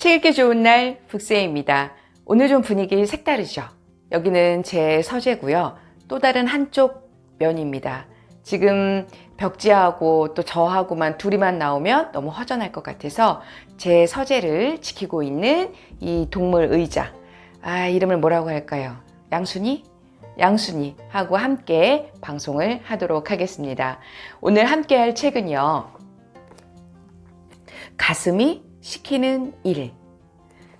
책 읽기 좋은 날 북새입니다. 오늘 좀 분위기 색다르죠? 여기는 제 서재고요. 또 다른 한쪽 면입니다. 지금 벽지하고 또 저하고만 둘이만 나오면 너무 허전할 것 같아서 제 서재를 지키고 있는 이 동물 의자. 아, 이름을 뭐라고 할까요? 양순이? 양순이 하고 함께 방송을 하도록 하겠습니다. 오늘 함께 할 책은요. 가슴이 시키는 일.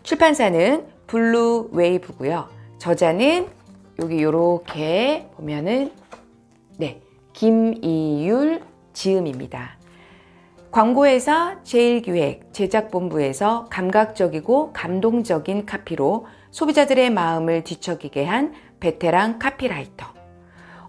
출판사는 블루 웨이브고요. 저자는 여기 요렇게 보면은 네. 김이율 지음입니다. 광고회사 제일기획 제작본부에서 감각적이고 감동적인 카피로 소비자들의 마음을 뒤척이게 한 베테랑 카피라이터.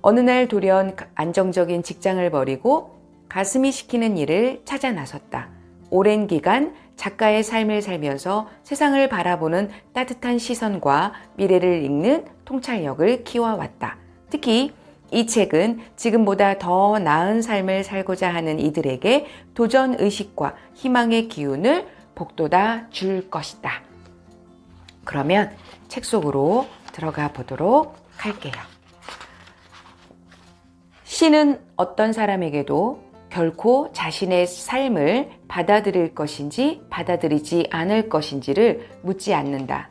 어느 날 돌연 안정적인 직장을 버리고 가슴이 시키는 일을 찾아 나섰다. 오랜 기간 작가의 삶을 살면서 세상을 바라보는 따뜻한 시선과 미래를 읽는 통찰력을 키워왔다. 특히 이 책은 지금보다 더 나은 삶을 살고자 하는 이들에게 도전 의식과 희망의 기운을 복돋아 줄 것이다. 그러면 책 속으로 들어가 보도록 할게요. 시는 어떤 사람에게도 결코 자신의 삶을 받아들일 것인지 받아들이지 않을 것인지를 묻지 않는다.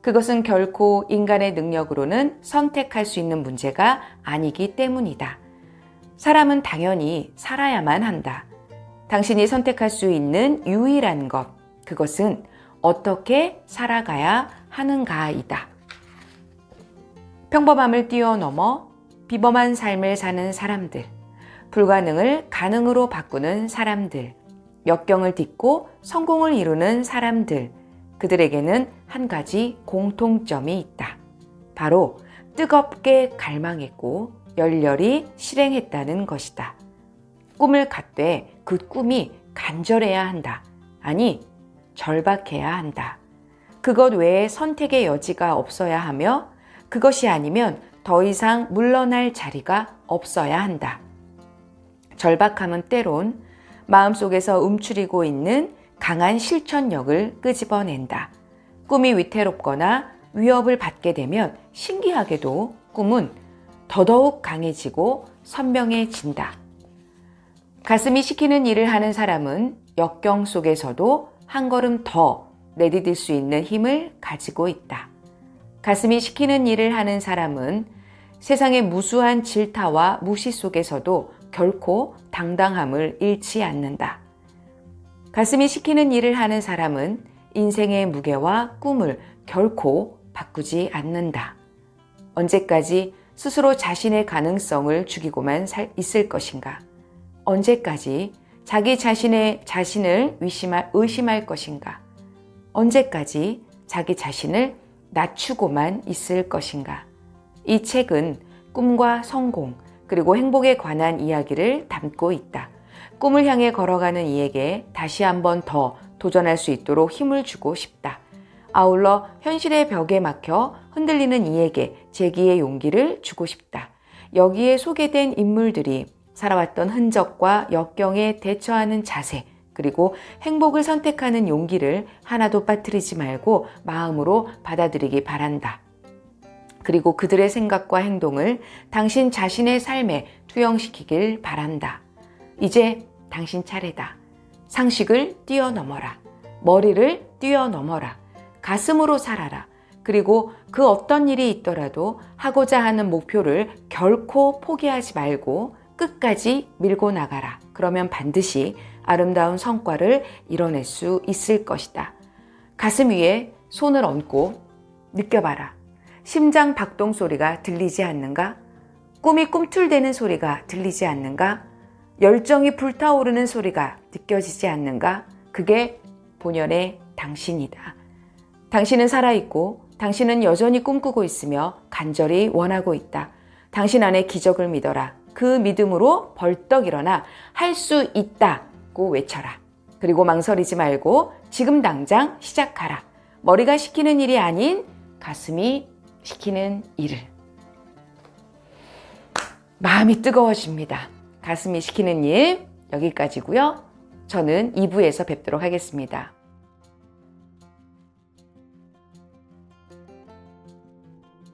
그것은 결코 인간의 능력으로는 선택할 수 있는 문제가 아니기 때문이다. 사람은 당연히 살아야만 한다. 당신이 선택할 수 있는 유일한 것, 그것은 어떻게 살아가야 하는가이다. 평범함을 뛰어넘어 비범한 삶을 사는 사람들, 불가능을 가능으로 바꾸는 사람들, 역경을 딛고 성공을 이루는 사람들, 그들에게는 한 가지 공통점이 있다. 바로 뜨겁게 갈망했고 열렬히 실행했다는 것이다. 꿈을 갖되 그 꿈이 간절해야 한다. 아니, 절박해야 한다. 그것 외에 선택의 여지가 없어야 하며 그것이 아니면 더 이상 물러날 자리가 없어야 한다. 절박함은 때론 마음속에서 움츠리고 있는 강한 실천력을 끄집어낸다. 꿈이 위태롭거나 위협을 받게 되면 신기하게도 꿈은 더더욱 강해지고 선명해진다. 가슴이 시키는 일을 하는 사람은 역경 속에서도 한 걸음 더 내디딜 수 있는 힘을 가지고 있다. 가슴이 시키는 일을 하는 사람은 세상의 무수한 질타와 무시 속에서도 결코 당당함을 잃지 않는다. 가슴이 시키는 일을 하는 사람은 인생의 무게와 꿈을 결코 바꾸지 않는다. 언제까지 스스로 자신의 가능성을 죽이고만 살, 있을 것인가? 언제까지 자기 자신의 자신을 의심할, 의심할 것인가? 언제까지 자기 자신을 낮추고만 있을 것인가? 이 책은 꿈과 성공, 그리고 행복에 관한 이야기를 담고 있다. 꿈을 향해 걸어가는 이에게 다시 한번 더 도전할 수 있도록 힘을 주고 싶다. 아울러 현실의 벽에 막혀 흔들리는 이에게 재기의 용기를 주고 싶다. 여기에 소개된 인물들이 살아왔던 흔적과 역경에 대처하는 자세, 그리고 행복을 선택하는 용기를 하나도 빠뜨리지 말고 마음으로 받아들이기 바란다. 그리고 그들의 생각과 행동을 당신 자신의 삶에 투영시키길 바란다. 이제 당신 차례다. 상식을 뛰어넘어라. 머리를 뛰어넘어라. 가슴으로 살아라. 그리고 그 어떤 일이 있더라도 하고자 하는 목표를 결코 포기하지 말고 끝까지 밀고 나가라. 그러면 반드시 아름다운 성과를 이뤄낼 수 있을 것이다. 가슴 위에 손을 얹고 느껴봐라. 심장 박동 소리가 들리지 않는가? 꿈이 꿈틀대는 소리가 들리지 않는가? 열정이 불타오르는 소리가 느껴지지 않는가? 그게 본연의 당신이다. 당신은 살아있고 당신은 여전히 꿈꾸고 있으며 간절히 원하고 있다. 당신 안에 기적을 믿어라. 그 믿음으로 벌떡 일어나 할 수 있다고 외쳐라. 그리고 망설이지 말고 지금 당장 시작하라. 머리가 시키는 일이 아닌 가슴이 시키는 일을. 마음이 뜨거워집니다. 가슴이 시키는 일 여기까지고요. 저는 2부에서 뵙도록 하겠습니다.